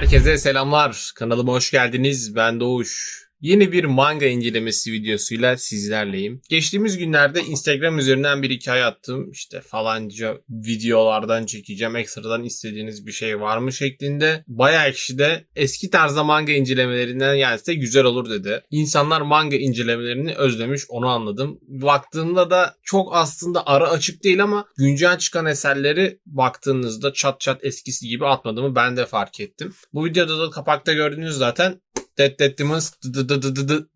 Herkese selamlar. Kanalıma hoş geldiniz. Ben Doğuş. Yeni bir manga incelemesi videosuyla sizlerleyim. Geçtiğimiz günlerde Instagram üzerinden bir hikaye attım. İşte falanca videolardan çekeceğim. Ekstradan istediğiniz bir şey var mı şeklinde. Bayağı kişi de eski tarzda manga incelemelerinden gelse güzel olur dedi. İnsanlar manga incelemelerini özlemiş onu anladım. Baktığımda da çok aslında ara açık değil ama güncel çıkan eserleri baktığınızda çat çat eskisi gibi atmadığımı ben de fark ettim. Bu videoda da kapakta gördüğünüz zaten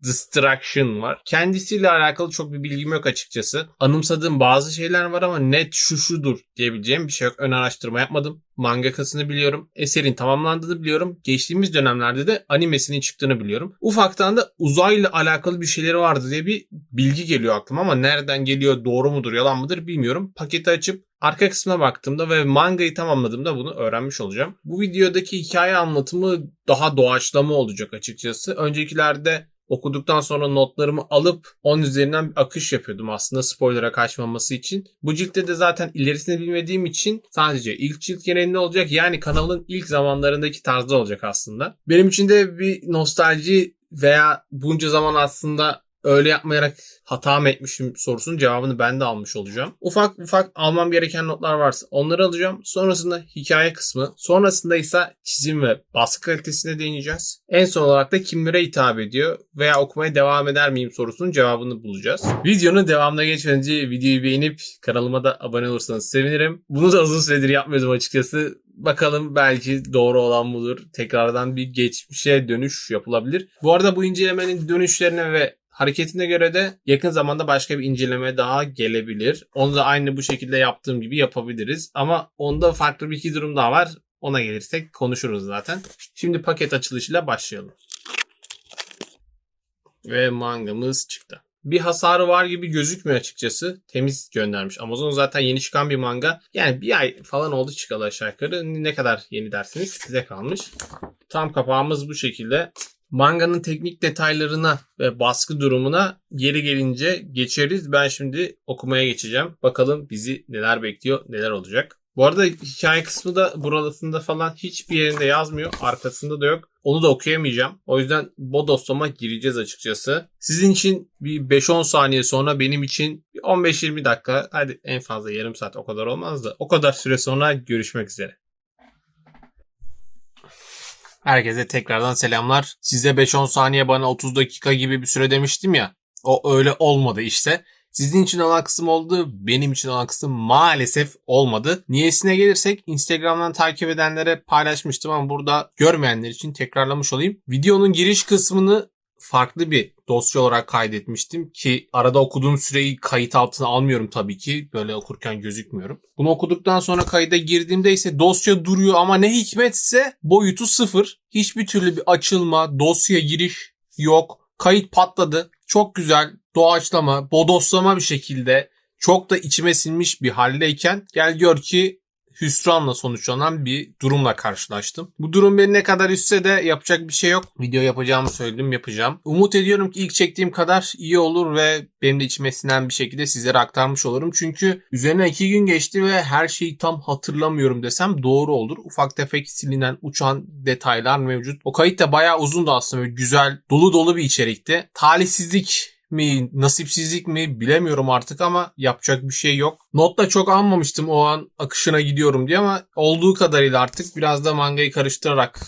Destruction var. Kendisiyle alakalı çok bir bilgim yok açıkçası. Anımsadığım bazı şeyler var ama net şu şudur diyebileceğim bir şey yok. Ön araştırma yapmadım. Mangakasını biliyorum. Eserin tamamlandığını biliyorum. Geçtiğimiz dönemlerde de animesinin çıktığını biliyorum. Ufaktan da uzayla alakalı bir şeyleri vardı diye bir bilgi geliyor aklıma ama nereden geliyor, doğru mudur, yalan mıdır bilmiyorum. Paketi açıp Arka kısmına baktığımda ve mangayı tamamladığımda bunu öğrenmiş olacağım. Bu videodaki hikaye anlatımı daha doğaçlama olacak açıkçası. Öncekilerde okuduktan sonra notlarımı alıp onun üzerinden bir akış yapıyordum aslında spoiler'a kaçmaması için. Bu ciltte de zaten ilerisini bilmediğim için sadece ilk cilt genelinde olacak. Yani kanalın ilk zamanlarındaki tarzda olacak aslında. Benim için de bir nostalji veya bunca zaman aslında öyle yapmayarak hata mı etmişim sorusunun cevabını ben de almış olacağım. Ufak ufak almam gereken notlar varsa onları alacağım. Sonrasında hikaye kısmı, sonrasında ise çizim ve baskı kalitesine değineceğiz. En son olarak da kimlere hitap ediyor veya okumaya devam eder miyim sorusunun cevabını bulacağız. Videonun devamına geçmeden önce videoyu beğenip kanalıma da abone olursanız sevinirim. Bunu da uzun süredir yapmıyordum açıkçası. Bakalım belki doğru olan budur. Tekrardan bir geçmişe dönüş yapılabilir. Bu arada bu incelemenin dönüşlerine ve hareketine göre de yakın zamanda başka bir inceleme daha gelebilir. Onu da aynı bu şekilde yaptığım gibi yapabiliriz. Ama onda farklı bir iki durum daha var. Ona gelirsek konuşuruz zaten. Şimdi paket açılışıyla başlayalım. Ve mangamız çıktı. Bir hasarı var gibi gözükmüyor açıkçası. Temiz göndermiş. Amazon zaten yeni çıkan bir manga. Yani bir ay falan oldu çıkalı aşağı yukarı. Ne kadar yeni dersiniz size kalmış. Tam kapağımız bu şekilde. Manganın teknik detaylarına ve baskı durumuna geri gelince geçeriz. Ben şimdi okumaya geçeceğim. Bakalım bizi neler bekliyor, neler olacak. Bu arada hikaye kısmı da burasında falan hiçbir yerinde yazmıyor. Arkasında da yok. Onu da okuyamayacağım. O yüzden bodoslama gireceğiz açıkçası. Sizin için bir 5-10 saniye sonra benim için 15-20 dakika hadi en fazla yarım saat o kadar olmaz da o kadar süre sonra görüşmek üzere. Herkese tekrardan selamlar. Size 5-10 saniye bana 30 dakika gibi bir süre demiştim ya. O öyle olmadı işte. Sizin için olan kısım oldu. Benim için olan kısım maalesef olmadı. Niyesine gelirsek Instagram'dan takip edenlere paylaşmıştım ama burada görmeyenler için tekrarlamış olayım. Videonun giriş kısmını farklı bir dosya olarak kaydetmiştim ki arada okuduğum süreyi kayıt altına almıyorum tabii ki. Böyle okurken gözükmüyorum. Bunu okuduktan sonra kayıda girdiğimde ise dosya duruyor ama ne hikmetse boyutu sıfır. Hiçbir türlü bir açılma, dosya giriş yok. Kayıt patladı. Çok güzel doğaçlama, bodoslama bir şekilde çok da içime sinmiş bir haldeyken gel gör ki hüsranla sonuçlanan bir durumla karşılaştım. Bu durum beni ne kadar üstse de yapacak bir şey yok. Video yapacağımı söyledim yapacağım. Umut ediyorum ki ilk çektiğim kadar iyi olur ve benim de içime sinen bir şekilde sizlere aktarmış olurum. Çünkü üzerine iki gün geçti ve her şeyi tam hatırlamıyorum desem doğru olur. Ufak tefek silinen uçan detaylar mevcut. O kayıt da bayağı uzundu aslında. Böyle güzel dolu dolu bir içerikti. Talihsizlik mi, nasipsizlik mi bilemiyorum artık ama yapacak bir şey yok. Notla çok almamıştım o an akışına gidiyorum diye ama olduğu kadarıyla artık biraz da mangayı karıştırarak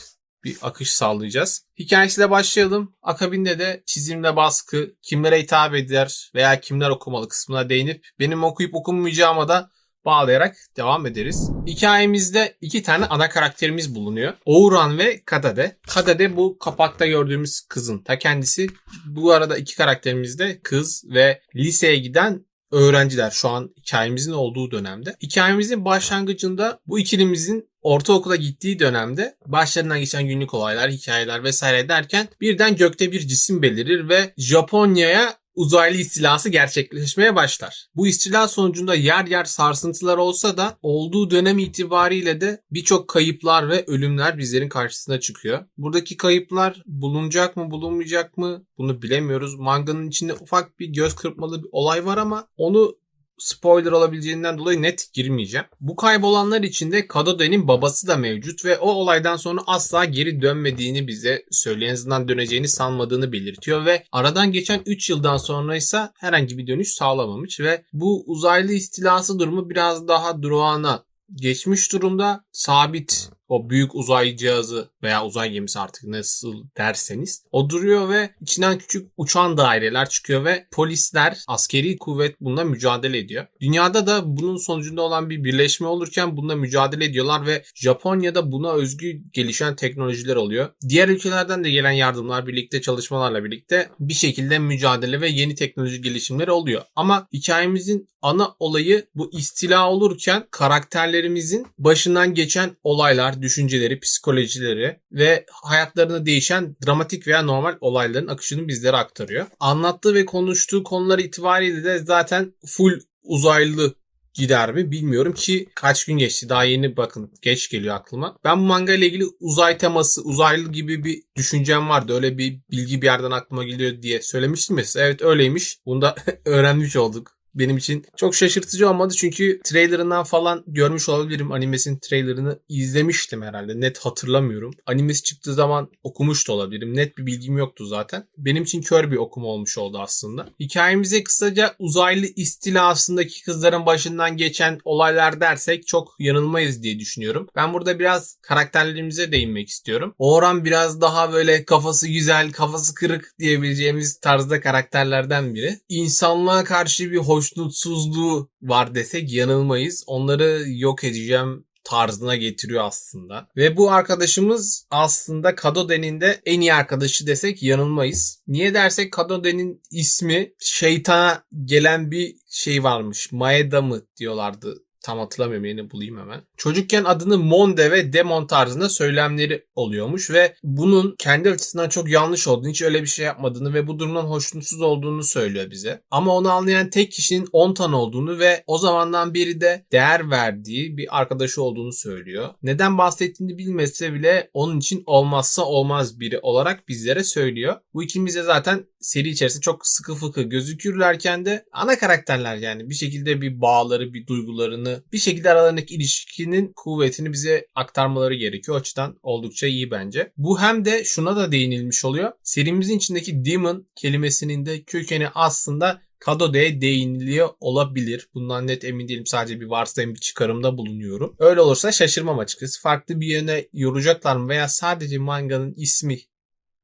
bir akış sağlayacağız. Hikayesiyle başlayalım. Akabinde de çizimle baskı, kimlere hitap eder veya kimler okumalı kısmına değinip benim okuyup okunmayacağıma da bağlayarak devam ederiz. Hikayemizde iki tane ana karakterimiz bulunuyor. Ouran ve Kadade. Kadade bu kapakta gördüğümüz kızın ta kendisi. Bu arada iki karakterimiz de kız ve liseye giden öğrenciler şu an hikayemizin olduğu dönemde. Hikayemizin başlangıcında bu ikilimizin ortaokula gittiği dönemde başlarından geçen günlük olaylar, hikayeler vesaire derken birden gökte bir cisim belirir ve Japonya'ya uzaylı istilası gerçekleşmeye başlar. Bu istila sonucunda yer yer sarsıntılar olsa da olduğu dönem itibariyle de birçok kayıplar ve ölümler bizlerin karşısına çıkıyor. Buradaki kayıplar bulunacak mı bulunmayacak mı bunu bilemiyoruz. Manganın içinde ufak bir göz kırpmalı bir olay var ama onu spoiler olabileceğinden dolayı net girmeyeceğim. Bu kaybolanlar içinde Kadode'nin babası da mevcut ve o olaydan sonra asla geri dönmediğini bize söylüyor. Azından döneceğini sanmadığını belirtiyor ve aradan geçen 3 yıldan sonra ise herhangi bir dönüş sağlamamış ve bu uzaylı istilası durumu biraz daha durağana geçmiş durumda. Sabit o büyük uzay cihazı veya uzay gemisi artık nasıl derseniz o duruyor ve içinden küçük uçan daireler çıkıyor ve polisler, askeri kuvvet bununla mücadele ediyor. Dünyada da bunun sonucunda olan bir birleşme olurken bununla mücadele ediyorlar ve Japonya'da buna özgü gelişen teknolojiler oluyor. Diğer ülkelerden de gelen yardımlar birlikte çalışmalarla birlikte bir şekilde mücadele ve yeni teknoloji gelişimleri oluyor. Ama hikayemizin ana olayı bu istila olurken karakterlerimizin başından geçen olaylar, düşünceleri, psikolojileri ve hayatlarını değişen dramatik veya normal olayların akışını bizlere aktarıyor. Anlattığı ve konuştuğu konular itibariyle de zaten full uzaylı gider mi bilmiyorum ki kaç gün geçti daha yeni bakın geç geliyor aklıma. Ben bu manga ile ilgili uzay teması uzaylı gibi bir düşüncem vardı öyle bir bilgi bir yerden aklıma geliyor diye söylemiştim ya evet öyleymiş bunu da öğrenmiş olduk benim için çok şaşırtıcı olmadı çünkü trailerından falan görmüş olabilirim. Animesinin trailerını izlemiştim herhalde. Net hatırlamıyorum. Animesi çıktığı zaman okumuş da olabilirim. Net bir bilgim yoktu zaten. Benim için kör bir okuma olmuş oldu aslında. Hikayemize kısaca uzaylı istilasındaki kızların başından geçen olaylar dersek çok yanılmayız diye düşünüyorum. Ben burada biraz karakterlerimize değinmek istiyorum. Oran biraz daha böyle kafası güzel, kafası kırık diyebileceğimiz tarzda karakterlerden biri. İnsanlığa karşı bir hoş hoşnutsuzluğu var desek yanılmayız. Onları yok edeceğim tarzına getiriyor aslında. Ve bu arkadaşımız aslında Kadoden'in de en iyi arkadaşı desek yanılmayız. Niye dersek Kadoden'in ismi şeytana gelen bir şey varmış. Maeda mı diyorlardı Tam hatırlamıyorum yeni bulayım hemen. Çocukken adını Monde ve Demon tarzında söylemleri oluyormuş ve bunun kendi açısından çok yanlış olduğunu, hiç öyle bir şey yapmadığını ve bu durumdan hoşnutsuz olduğunu söylüyor bize. Ama onu anlayan tek kişinin Ontan olduğunu ve o zamandan beri de değer verdiği bir arkadaşı olduğunu söylüyor. Neden bahsettiğini bilmese bile onun için olmazsa olmaz biri olarak bizlere söylüyor. Bu ikimiz de zaten seri içerisinde çok sıkı fıkı gözükürlerken de ana karakterler yani bir şekilde bir bağları, bir duygularını, bir şekilde aralarındaki ilişkinin kuvvetini bize aktarmaları gerekiyor. O açıdan oldukça iyi bence. Bu hem de şuna da değinilmiş oluyor. Serimizin içindeki demon kelimesinin de kökeni aslında Kadode'ye değiniliyor olabilir. Bundan net emin değilim. Sadece bir varsayım bir çıkarımda bulunuyorum. Öyle olursa şaşırmam açıkçası. Farklı bir yöne yoracaklar mı veya sadece manganın ismi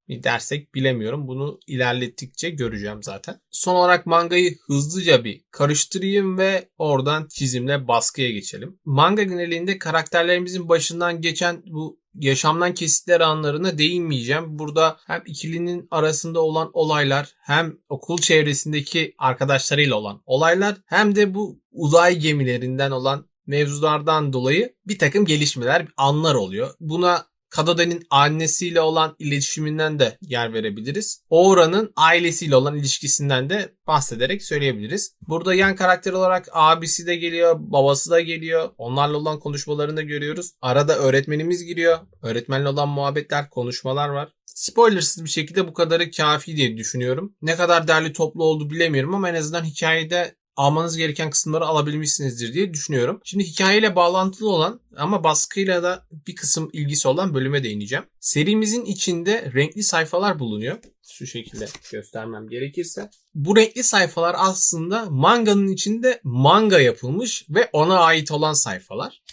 mi dersek bilemiyorum. Bunu ilerlettikçe göreceğim zaten. Son olarak mangayı hızlıca bir karıştırayım ve oradan çizimle baskıya geçelim. Manga genelinde karakterlerimizin başından geçen bu yaşamdan kesitler anlarına değinmeyeceğim. Burada hem ikilinin arasında olan olaylar hem okul çevresindeki arkadaşlarıyla olan olaylar hem de bu uzay gemilerinden olan mevzulardan dolayı bir takım gelişmeler, anlar oluyor. Buna Kadode'nin annesiyle olan iletişiminden de yer verebiliriz. Oğra'nın ailesiyle olan ilişkisinden de bahsederek söyleyebiliriz. Burada yan karakter olarak abisi de geliyor, babası da geliyor. Onlarla olan konuşmalarını da görüyoruz. Arada öğretmenimiz giriyor. Öğretmenle olan muhabbetler, konuşmalar var. Spoilersız bir şekilde bu kadarı kafi diye düşünüyorum. Ne kadar derli toplu oldu bilemiyorum ama en azından hikayede almanız gereken kısımları alabilmişsinizdir diye düşünüyorum. Şimdi hikayeyle bağlantılı olan ama baskıyla da bir kısım ilgisi olan bölüme değineceğim. Serimizin içinde renkli sayfalar bulunuyor. Şu şekilde göstermem gerekirse. Bu renkli sayfalar aslında manganın içinde manga yapılmış ve ona ait olan sayfalar.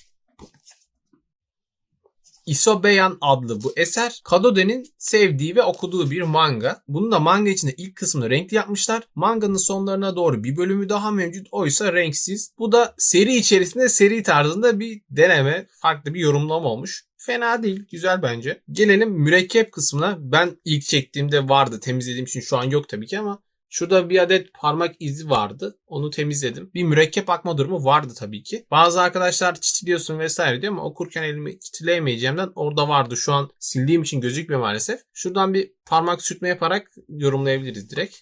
Isobeyan adlı bu eser Kadode'nin sevdiği ve okuduğu bir manga. Bunu da manga içinde ilk kısmını renkli yapmışlar. Manganın sonlarına doğru bir bölümü daha mevcut. Oysa renksiz. Bu da seri içerisinde seri tarzında bir deneme, farklı bir yorumlama olmuş. Fena değil. Güzel bence. Gelelim mürekkep kısmına. Ben ilk çektiğimde vardı. Temizlediğim için şu an yok tabii ki ama Şurada bir adet parmak izi vardı. Onu temizledim. Bir mürekkep akma durumu vardı tabii ki. Bazı arkadaşlar çitiliyorsun vesaire diyor ama okurken elimi çitileyemeyeceğimden orada vardı. Şu an sildiğim için gözükmüyor maalesef. Şuradan bir parmak sürtme yaparak yorumlayabiliriz direkt.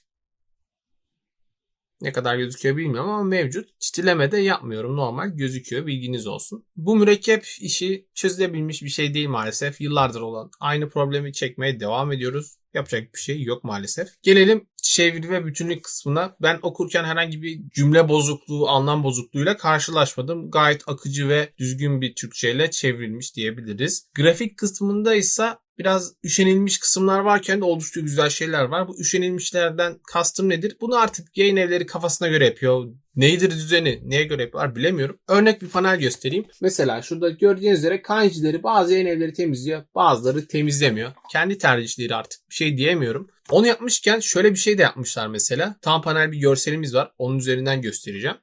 Ne kadar gözüküyor bilmiyorum ama mevcut. Çitileme de yapmıyorum. Normal gözüküyor. Bilginiz olsun. Bu mürekkep işi çözülebilmiş bir şey değil maalesef. Yıllardır olan aynı problemi çekmeye devam ediyoruz. Yapacak bir şey yok maalesef. Gelelim çeviri ve bütünlük kısmına ben okurken herhangi bir cümle bozukluğu, anlam bozukluğuyla karşılaşmadım. Gayet akıcı ve düzgün bir Türkçeyle çevrilmiş diyebiliriz. Grafik kısmında ise biraz üşenilmiş kısımlar varken de oldukça güzel şeyler var. Bu üşenilmişlerden kastım nedir? Bunu artık yayın evleri kafasına göre yapıyor. Neydir düzeni, neye göre yapıyorlar bilemiyorum. Örnek bir panel göstereyim. Mesela şurada gördüğünüz üzere kanjileri bazı yayın evleri temizliyor, bazıları temizlemiyor. Kendi tercihleri artık bir şey diyemiyorum. Onu yapmışken şöyle bir şey de yapmışlar mesela. Tam panel bir görselimiz var. Onun üzerinden göstereceğim.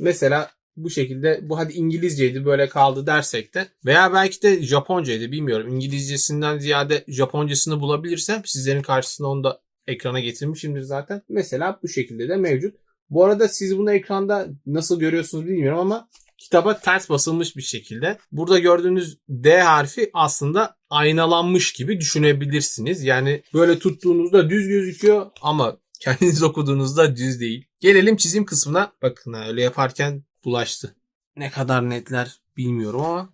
Mesela bu şekilde bu hadi İngilizceydi böyle kaldı dersek de veya belki de Japoncaydı bilmiyorum. İngilizcesinden ziyade Japoncasını bulabilirsem sizlerin karşısına onu da ekrana getirmişimdir zaten. Mesela bu şekilde de mevcut. Bu arada siz bunu ekranda nasıl görüyorsunuz bilmiyorum ama kitaba ters basılmış bir şekilde. Burada gördüğünüz D harfi aslında aynalanmış gibi düşünebilirsiniz. Yani böyle tuttuğunuzda düz gözüküyor ama kendiniz okuduğunuzda düz değil. Gelelim çizim kısmına. Bakın öyle yaparken bulaştı. Ne kadar netler bilmiyorum ama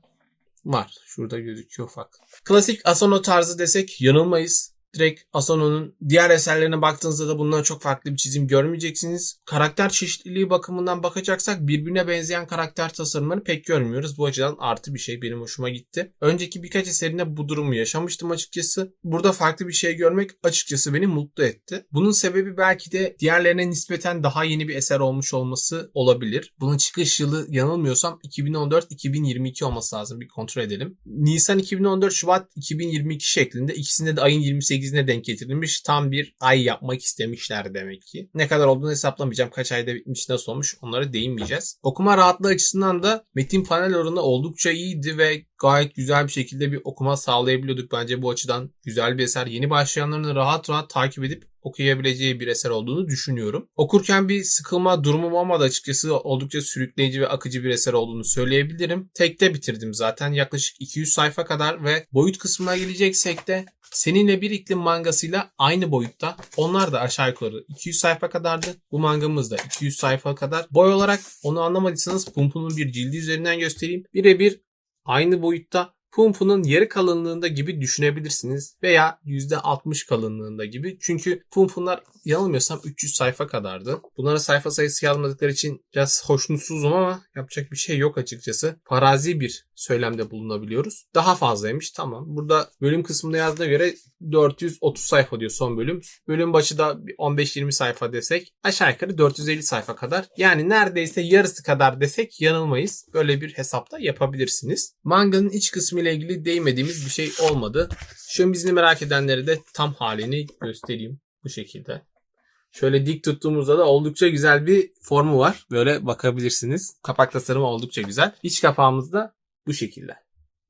var. Şurada gözüküyor ufak. Klasik Asano tarzı desek yanılmayız. Direkt Asano'nun diğer eserlerine baktığınızda da bundan çok farklı bir çizim görmeyeceksiniz. Karakter çeşitliliği bakımından bakacaksak birbirine benzeyen karakter tasarımlarını pek görmüyoruz. Bu açıdan artı bir şey benim hoşuma gitti. Önceki birkaç eserinde bu durumu yaşamıştım açıkçası. Burada farklı bir şey görmek açıkçası beni mutlu etti. Bunun sebebi belki de diğerlerine nispeten daha yeni bir eser olmuş olması olabilir. Bunun çıkış yılı yanılmıyorsam 2014-2022 olması lazım. Bir kontrol edelim. Nisan 2014 Şubat 2022 şeklinde ikisinde de ayın 28 8'ine denk getirilmiş. Tam bir ay yapmak istemişler demek ki. Ne kadar olduğunu hesaplamayacağım. Kaç ayda bitmiş nasıl olmuş onlara değinmeyeceğiz. Okuma rahatlığı açısından da metin panel oranı oldukça iyiydi ve gayet güzel bir şekilde bir okuma sağlayabiliyorduk. Bence bu açıdan güzel bir eser. Yeni başlayanların rahat rahat takip edip okuyabileceği bir eser olduğunu düşünüyorum. Okurken bir sıkılma durumum olmadı açıkçası oldukça sürükleyici ve akıcı bir eser olduğunu söyleyebilirim. Tekte bitirdim zaten yaklaşık 200 sayfa kadar ve boyut kısmına geleceksek de Seninle bir iklim mangasıyla aynı boyutta. Onlar da aşağı yukarı 200 sayfa kadardı. Bu mangamız da 200 sayfa kadar. Boy olarak onu anlamadıysanız Pumpu'nun bir cildi üzerinden göstereyim. Birebir aynı boyutta Pumpu'nun yarı kalınlığında gibi düşünebilirsiniz veya %60 kalınlığında gibi. Çünkü Pumpu'lar yanılmıyorsam 300 sayfa kadardı. Bunlara sayfa sayısı yazmadıkları için biraz hoşnutsuzum ama yapacak bir şey yok açıkçası. Farazi bir söylemde bulunabiliyoruz. Daha fazlaymış tamam. Burada bölüm kısmında yazdığına göre 430 sayfa diyor son bölüm. Bölüm başı da 15-20 sayfa desek aşağı yukarı 450 sayfa kadar. Yani neredeyse yarısı kadar desek yanılmayız. Böyle bir hesapta yapabilirsiniz. Manganın iç kısmı ile ilgili değmediğimiz bir şey olmadı. Şu bizi merak edenleri de tam halini göstereyim bu şekilde. Şöyle dik tuttuğumuzda da oldukça güzel bir formu var. Böyle bakabilirsiniz. Kapak tasarımı oldukça güzel. İç kapağımız da bu şekilde.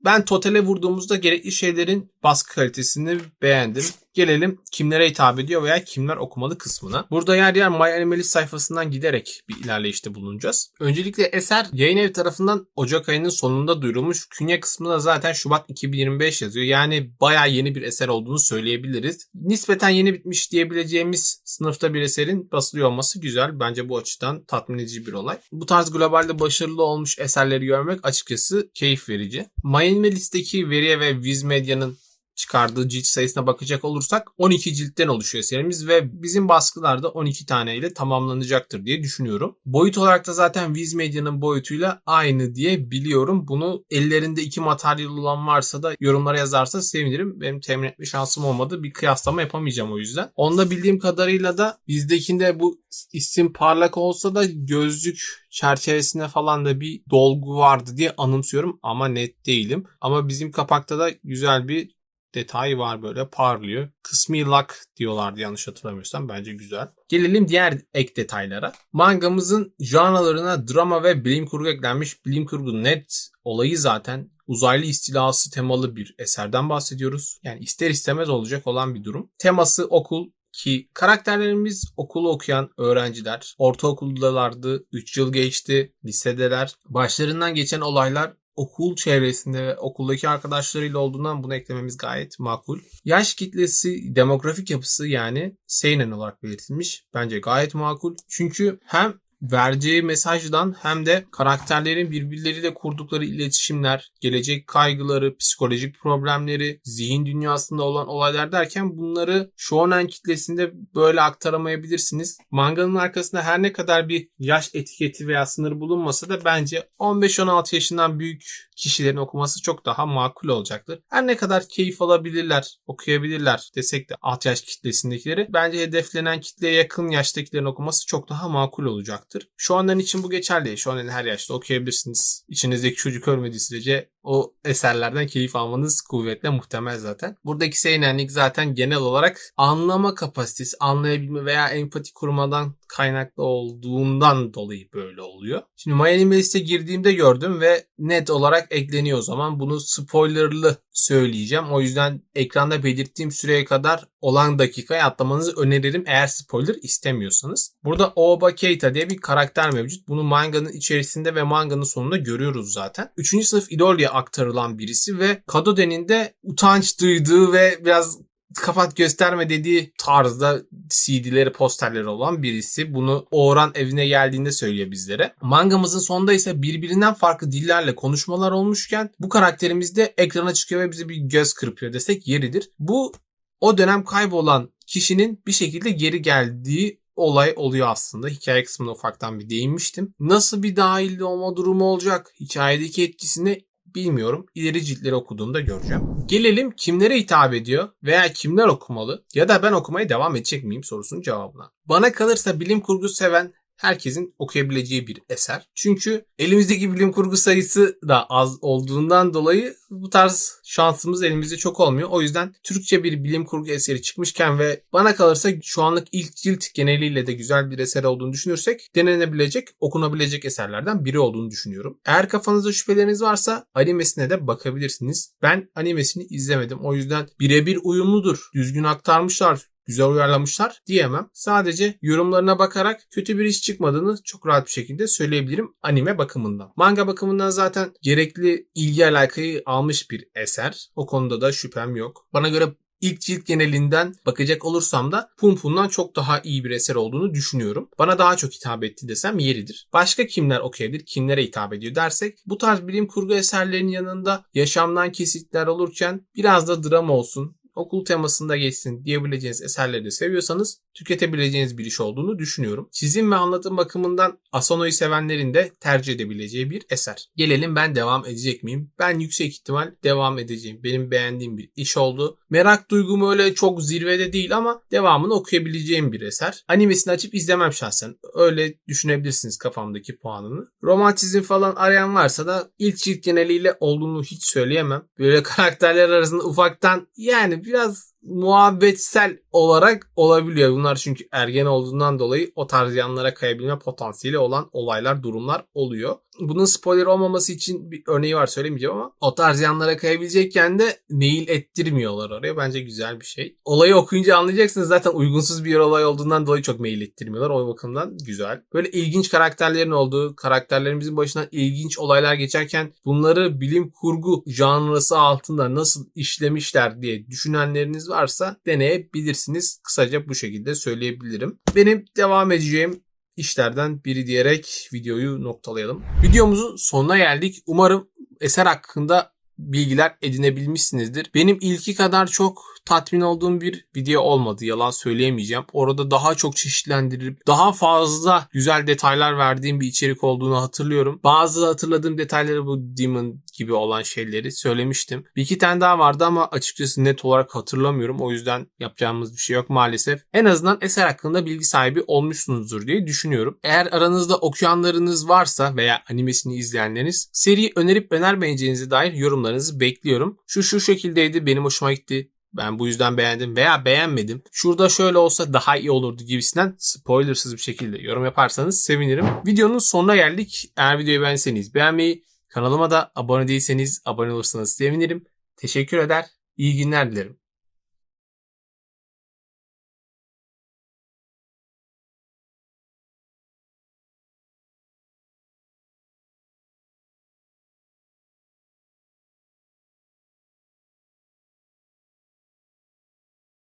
Ben totale vurduğumuzda gerekli şeylerin baskı kalitesini beğendim. Gelelim kimlere hitap ediyor veya kimler okumalı kısmına. Burada yer yer My Animalist sayfasından giderek bir ilerleyişte bulunacağız. Öncelikle eser yayın evi tarafından Ocak ayının sonunda duyurulmuş. Künye kısmında zaten Şubat 2025 yazıyor. Yani bayağı yeni bir eser olduğunu söyleyebiliriz. Nispeten yeni bitmiş diyebileceğimiz sınıfta bir eserin basılıyor olması güzel. Bence bu açıdan tatmin edici bir olay. Bu tarz globalde başarılı olmuş eserleri görmek açıkçası keyif verici. My Animalist'teki veriye ve Viz Medya'nın çıkardığı cilt sayısına bakacak olursak 12 ciltten oluşuyor serimiz ve bizim baskılarda 12 tane ile tamamlanacaktır diye düşünüyorum. Boyut olarak da zaten Viz Media'nın boyutuyla aynı diye biliyorum. Bunu ellerinde iki materyal olan varsa da yorumlara yazarsa sevinirim. Benim temin etme şansım olmadı. Bir kıyaslama yapamayacağım o yüzden. Onda bildiğim kadarıyla da bizdekinde bu isim parlak olsa da gözlük çerçevesinde falan da bir dolgu vardı diye anımsıyorum ama net değilim. Ama bizim kapakta da güzel bir detay var böyle parlıyor. Kısmi lock diyorlardı yanlış hatırlamıyorsam. Bence güzel. Gelelim diğer ek detaylara. Mangamızın janralarına drama ve bilim kurgu eklenmiş. Bilim kurgu net olayı zaten uzaylı istilası temalı bir eserden bahsediyoruz. Yani ister istemez olacak olan bir durum. Teması okul, ki karakterlerimiz okulu okuyan öğrenciler. Ortaokuldalardı, 3 yıl geçti, lisedeler. Başlarından geçen olaylar okul çevresinde ve okuldaki arkadaşlarıyla olduğundan bunu eklememiz gayet makul. Yaş kitlesi, demografik yapısı yani seinen olarak belirtilmiş. Bence gayet makul. Çünkü hem vereceği mesajdan hem de karakterlerin birbirleriyle kurdukları iletişimler, gelecek kaygıları, psikolojik problemleri, zihin dünyasında olan olaylar derken bunları shonen kitlesinde böyle aktaramayabilirsiniz. Manganın arkasında her ne kadar bir yaş etiketi veya sınırı bulunmasa da bence 15-16 yaşından büyük kişilerin okuması çok daha makul olacaktır. Her ne kadar keyif alabilirler, okuyabilirler desek de alt yaş kitlesindekileri bence hedeflenen kitleye yakın yaştakilerin okuması çok daha makul olacaktır. Şu andan için bu geçerli. Şu an her yaşta okuyabilirsiniz. İçinizdeki çocuk ölmediği sürece o eserlerden keyif almanız kuvvetle muhtemel zaten. Buradaki seinenlik zaten genel olarak anlama kapasitesi, anlayabilme veya empati kurmadan kaynaklı olduğundan dolayı böyle oluyor. Şimdi Anime List'e girdiğimde gördüm ve net olarak ekleniyor o zaman. Bunu spoilerlı söyleyeceğim. O yüzden ekranda belirttiğim süreye kadar olan dakikayı atlamanızı öneririm eğer spoiler istemiyorsanız. Burada Oba Keita diye bir karakter mevcut. Bunu manganın içerisinde ve manganın sonunda görüyoruz zaten. 3. sınıf idol diye aktarılan birisi ve Kadoden'in de utanç duyduğu ve biraz kapat gösterme dediği tarzda CD'leri posterleri olan birisi. Bunu Oğran evine geldiğinde söylüyor bizlere. Mangamızın sonunda ise birbirinden farklı dillerle konuşmalar olmuşken bu karakterimiz de ekrana çıkıyor ve bize bir göz kırpıyor desek yeridir. Bu o dönem kaybolan kişinin bir şekilde geri geldiği olay oluyor aslında. Hikaye kısmına ufaktan bir değinmiştim. Nasıl bir dahil olma durumu olacak? Hikayedeki etkisini bilmiyorum. İleri ciltleri okuduğumda göreceğim. Gelelim kimlere hitap ediyor veya kimler okumalı ya da ben okumaya devam edecek miyim sorusunun cevabına. Bana kalırsa bilim kurgu seven herkesin okuyabileceği bir eser. Çünkü elimizdeki bilim kurgu sayısı da az olduğundan dolayı bu tarz şansımız elimizde çok olmuyor. O yüzden Türkçe bir bilim kurgu eseri çıkmışken ve bana kalırsa şu anlık ilk cilt geneliyle de güzel bir eser olduğunu düşünürsek denenebilecek, okunabilecek eserlerden biri olduğunu düşünüyorum. Eğer kafanızda şüpheleriniz varsa animesine de bakabilirsiniz. Ben animesini izlemedim. O yüzden birebir uyumludur. Düzgün aktarmışlar güzel uyarlamışlar diyemem. Sadece yorumlarına bakarak kötü bir iş çıkmadığını çok rahat bir şekilde söyleyebilirim anime bakımından. Manga bakımından zaten gerekli ilgi alakayı almış bir eser. O konuda da şüphem yok. Bana göre ilk cilt genelinden bakacak olursam da Pum Pum'dan çok daha iyi bir eser olduğunu düşünüyorum. Bana daha çok hitap etti desem yeridir. Başka kimler okuyabilir, kimlere hitap ediyor dersek bu tarz bilim kurgu eserlerinin yanında yaşamdan kesitler olurken biraz da dram olsun, okul temasında geçsin diyebileceğiniz eserleri de seviyorsanız tüketebileceğiniz bir iş olduğunu düşünüyorum. Çizim ve anlatım bakımından Asano'yu sevenlerin de tercih edebileceği bir eser. Gelelim ben devam edecek miyim? Ben yüksek ihtimal devam edeceğim. Benim beğendiğim bir iş oldu. Merak duygum öyle çok zirvede değil ama devamını okuyabileceğim bir eser. Animesini açıp izlemem şahsen. Öyle düşünebilirsiniz kafamdaki puanını. Romantizm falan arayan varsa da ilk cilt geneliyle olduğunu hiç söyleyemem. Böyle karakterler arasında ufaktan yani biraz muhabbetsel olarak olabiliyor. Bunlar çünkü ergen olduğundan dolayı o tarz yanlara kayabilme potansiyeli olan olaylar, durumlar oluyor. Bunun spoiler olmaması için bir örneği var söylemeyeceğim ama o tarz yanlara kayabilecekken de mail ettirmiyorlar oraya. Bence güzel bir şey. Olayı okuyunca anlayacaksınız zaten uygunsuz bir olay olduğundan dolayı çok mail ettirmiyorlar. O bakımdan güzel. Böyle ilginç karakterlerin olduğu, karakterlerimizin başından ilginç olaylar geçerken bunları bilim kurgu janrası altında nasıl işlemişler diye düşünenleriniz varsa deneyebilirsiniz. Kısaca bu şekilde söyleyebilirim. Benim devam edeceğim işlerden biri diyerek videoyu noktalayalım. Videomuzun sonuna geldik. Umarım eser hakkında bilgiler edinebilmişsinizdir. Benim ilki kadar çok tatmin olduğum bir video olmadı. Yalan söyleyemeyeceğim. Orada daha çok çeşitlendirip daha fazla güzel detaylar verdiğim bir içerik olduğunu hatırlıyorum. Bazı hatırladığım detayları bu Demon gibi olan şeyleri söylemiştim. Bir iki tane daha vardı ama açıkçası net olarak hatırlamıyorum. O yüzden yapacağımız bir şey yok maalesef. En azından eser hakkında bilgi sahibi olmuşsunuzdur diye düşünüyorum. Eğer aranızda okuyanlarınız varsa veya animesini izleyenleriniz seri önerip önermeyeceğinize dair yorumlarınızı bekliyorum. Şu şu şekildeydi benim hoşuma gitti ben bu yüzden beğendim veya beğenmedim. Şurada şöyle olsa daha iyi olurdu gibisinden spoilersız bir şekilde yorum yaparsanız sevinirim. Videonun sonuna geldik. Eğer videoyu beğenseniz beğenmeyi, kanalıma da abone değilseniz abone olursanız sevinirim. Teşekkür eder. İyi günler dilerim.